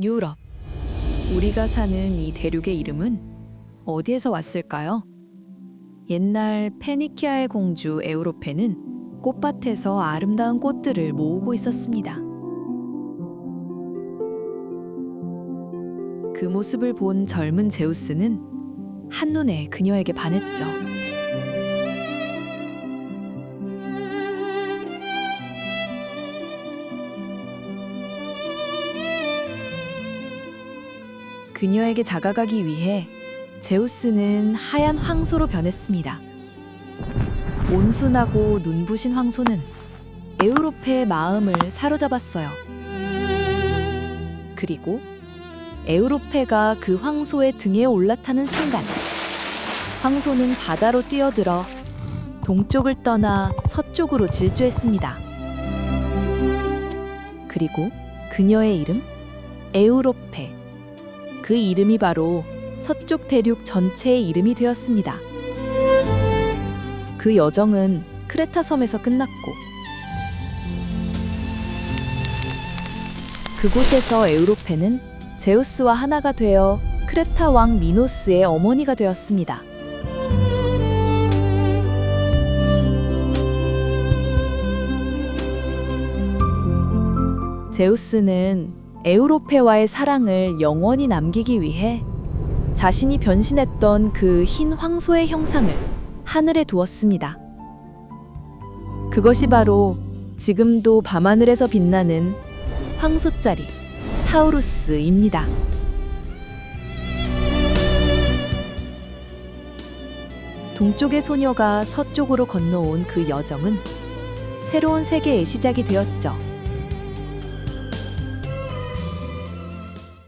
유럽. 우리가 사는 이 대륙의 이름은 어디에서 왔을까요? 옛날 페니키아의 공주 에우로페는 꽃밭에서 아름다운 꽃들을 모으고 있었습니다. 그 모습을 본 젊은 제우스는 한눈에 그녀에게 반했죠. 그녀에게 다가가기 위해 제우스는 하얀 황소로 변했습니다. 온순하고 눈부신 황소는 에우로페의 마음을 사로잡았어요. 그리고 에우로페가 그 황소의 등에 올라타는 순간 황소는 바다로 뛰어들어 동쪽을 떠나 서쪽으로 질주했습니다. 그리고 그녀의 이름 에우로페. 그 이름이 바로 서쪽 대륙 전체의 이름이 되었습니다. 그 여정은 크레타 섬에서 끝났고 그곳에서 에우로페는 제우스와 하나가 되어 크레타 왕 미노스의 어머니가 되었습니다. 제우스는 에우로페와의 사랑을 영원히 남기기 위해 자신이 변신했던 그 흰 황소의 형상을 하늘에 두었습니다. 그것이 바로 지금도 밤하늘에서 빛나는 황소짜리 타우루스입니다. 동쪽의 소녀가 서쪽으로 건너온 그 여정은 새로운 세계의 시작이 되었죠.